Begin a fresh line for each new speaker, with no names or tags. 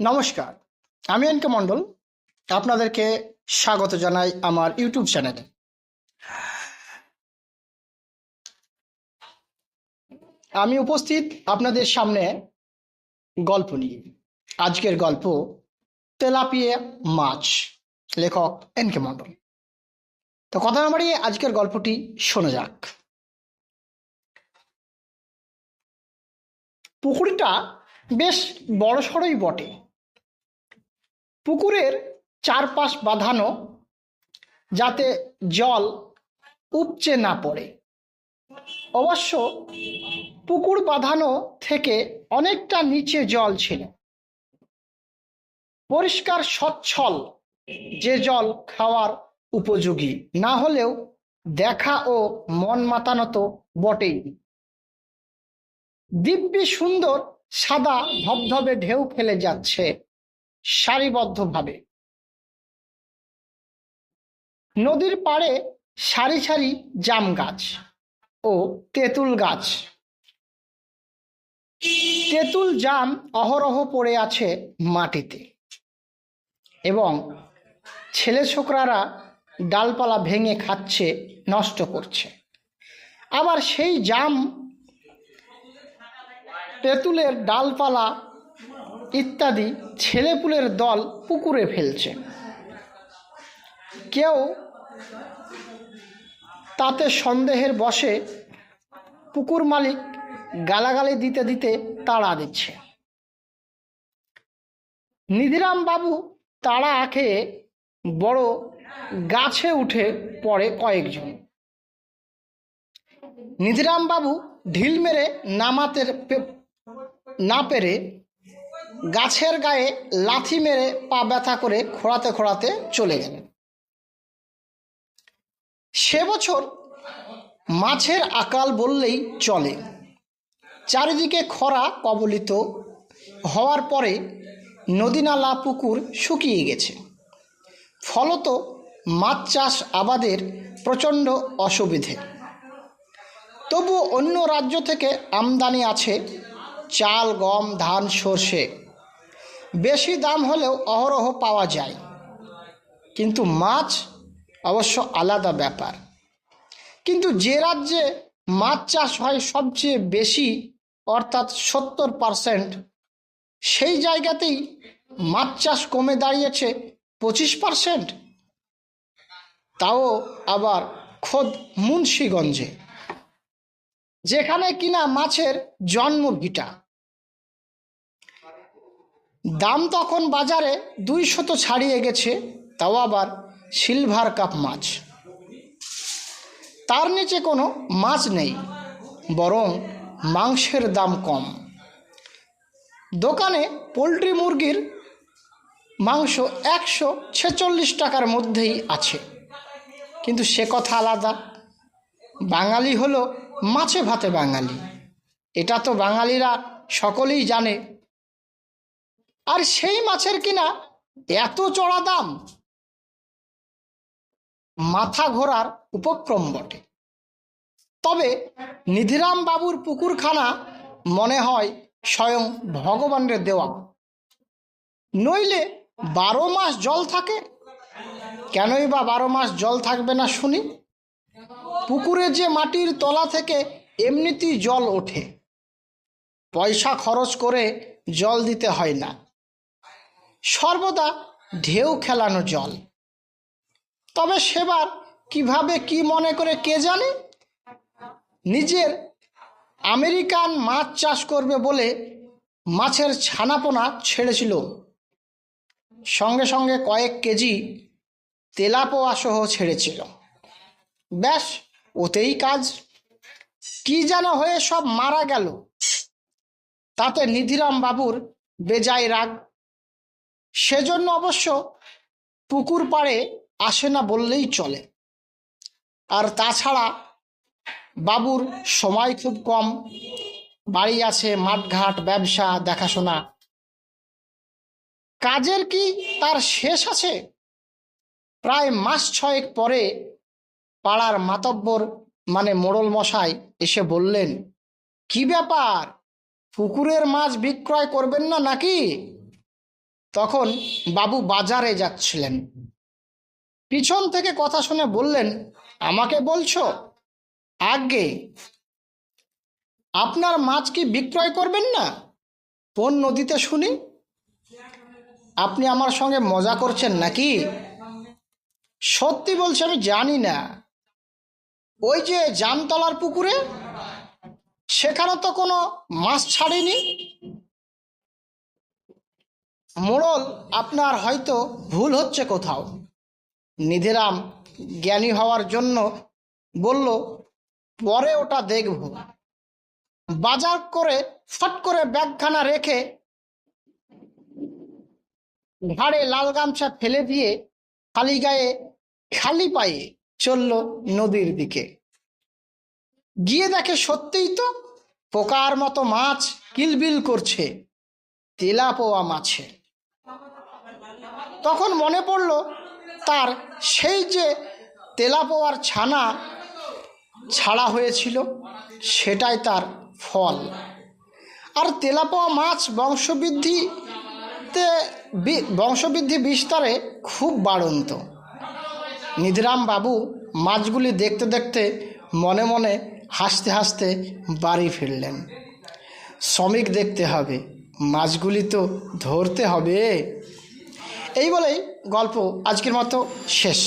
নমস্কার, আমি এনকে মণ্ডল। আপনাদেরকে স্বাগত জানাই আমার ইউটিউব চ্যানেলে। আমি উপস্থিত আপনাদের সামনে গল্প নিয়ে। আজকের গল্প, তেলাপিয়া মাছ, লেখক এনকে মণ্ডল। তো কথা না বাড়িয়ে আজকের গল্পটি শোনা যাক। পুকুরটা বেশ বড় সড়ই বটে। পুকুরের চারপাশ বাঁধানো, যাতে জল উপচে না পড়ে। অবশ্য পুকুর বাঁধানো থেকে অনেকটা নিচে জল ছিল। পরিষ্কার সচ্ছল যে জল খাওয়ার উপযোগী, না হলেও দেখা ও মন মাতানো তো বটেই। দিব্যি সুন্দর সাদা ধবধবে ঢেউ ফেলে যাচ্ছে সারিবদ্ধভাবে। নদীর পাড়ে সারি সারি জাম গাছ ও তেঁতুল গাছ। তেঁতুল জাম অহরহ পড়ে আছে মাটিতে এবং ছেলে ছোকরারা ডালপালা ভেঙে খাচ্ছে, নষ্ট করছে। আবার সেই জাম তেঁতুলের ডালপালা ইত্যাদি ছেলেপুলের দল পুকুরে ফেলছে। কেউ তাতে সন্দেহের বসে পুকুর মালিক গালাগালি দিতে দিতে তাড়া দিচ্ছে। নিধিরাম বাবু তাড়া খেয়ে বড় গাছে উঠে পড়ে কয়েকজন। নিধিরাম বাবু ঢিল মেরে নামাতে না পেরে গাছের গায়ে লাথি মেরে পা ব্যথা করে খোঁড়াতে খোঁড়াতে চলে গেলেন। সে বছর মাছের আকাল বললেই চলে। চারিদিকে খরা কবলিত হওয়ার পরে নদীনালা পুকুর শুকিয়ে গেছে। ফলত মাছ চাষ আবাদের প্রচণ্ড অসুবিধে। তবু অন্য রাজ্য থেকে আমদানি আছে চাল, গম, ধান, সর্ষে। বেশি দাম হলেও অহরহ পাওয়া যায়। কিন্তু মাছ অবশ্য আলাদা ব্যাপার। কিন্তু যে রাজ্যে মাছ চাষ হয় সবচেয়ে বেশি, অর্থাৎ সত্তর পারসেন্ট সেই জায়গাতেই মাছ চাষ কমে দাঁড়িয়েছে পঁচিশ পারসেন্ট তাও আবার খোদ মুন্সীগঞ্জে। যেখানে কিনা মাছের জন্ম ভিটা দাম তখন বাজারে দুই শত ছাড়িয়ে গেছে, তাও আবার সিলভার কাপ মাছ। তার নিচে কোনো মাছ নেই, বরং মাংসের দাম কম। দোকানে পোলট্রি মুরগির মাংস একশো ছেচল্লিশ টাকার মধ্যেই আছে। কিন্তু সে কথা আলাদা। বাঙালি হলো মাছে ভাতে বাঙালি। এটা তো বাঙালিরা সকলেই জানে। আর সেই মাছের কিনা এত চড়া দাম। মাথা ঘোরার উপক্রম বটে। তবে নিধিরাম বাবুর পুকুরখানা মনে হয় স্বয়ং ভগবানের দেওয়া। নইলে বারো মাস জল থাকে? কেনই বা বারো মাস জল থাকবে না শুনি? পুকুরে যে মাটির তলা থেকে এমনিতেই জল ওঠে। পয়সা খরচ করে জল দিতে হয় না। সর্বদা ঢেউ খেলানো জল। তবে সেবার কীভাবে কি মনে করে কে জানে? নিজের আমেরিকান মাছ চাষ করবে বলে মাছের ছানাপোনা ছেড়েছিল। সঙ্গে সঙ্গে কয়েক কেজি তেলাপোয়া সহ ছেড়েছিল। ব্যাস ওতেই কাজ। কি যেন হয়ে সব মারা গেল। তাতে নিধিরাম বাবুর বেজায় রাগ। সেজন্য অবশ্য পুকুর পাড়ে আসে না বললেই চলে। আর তাছাড়া বাবুর সময় খুব কম। বাড়ি আছে মাঠঘাট, ব্যবসা, দেখাশোনা। কাজের কি তার শেষ আছে? প্রায় মাস ছয়েক পরে পাড়ার মাতব্বর মানে মোড়ল মশাই এসে বললেন, কি ব্যাপার? পুকুরের মাছ বিক্রয় করবেন না নাকি? তখন বাবু বাজারে যাচ্ছিলেন। পিছন থেকে কথা শুনে বললেন, আমাকে বলছো? আগে আপনার মাছ কি বিক্রয় করবেন না? কোন নদীতে শুনি? আপনি আমার সঙ্গে মজা করছেন নাকি? সত্যি বলছি আমি জানি না। ওই যে জামতলার পুকুরে, সেখানে তো কোনো মাছ ছাড়েনি। মোড়ল, আপনার হয়তো ভুল হচ্ছে কোথাও। নিধিরাম জ্ঞানী হওয়ার জন্য বলল, পরে ওটা দেখব। বাজার করে ফট করে ব্যাগখানা রেখে ঘাড়ে লাল গামছা ফেলে দিয়ে খালি গায়ে খালি পায়ে চলল নদীর দিকে। গিয়ে দেখে সত্যিই তো পোকার মতো মাছ কিলবিল করছে তেলাপোয়া মাছে। তখন মনে পড়ল তার সেই যে তেলাপোয়ার ছানা ছাড়া হয়েছিল, সেটাই তার ফল। আর তেলাপোয়া মাছ বংশবৃদ্ধিতে বংশবৃদ্ধি বিস্তারে খুব বাড়ন্ত। নিধিরাম বাবু মাছগুলি দেখতে দেখতে মনে মনে হাসতে হাসতে বাড়ি ফিরলেন। শ্রমিক দেখতে হবে, মাছগুলি তো ধরতে হবে। এই বলেই গল্প আজকের মতো শেষ।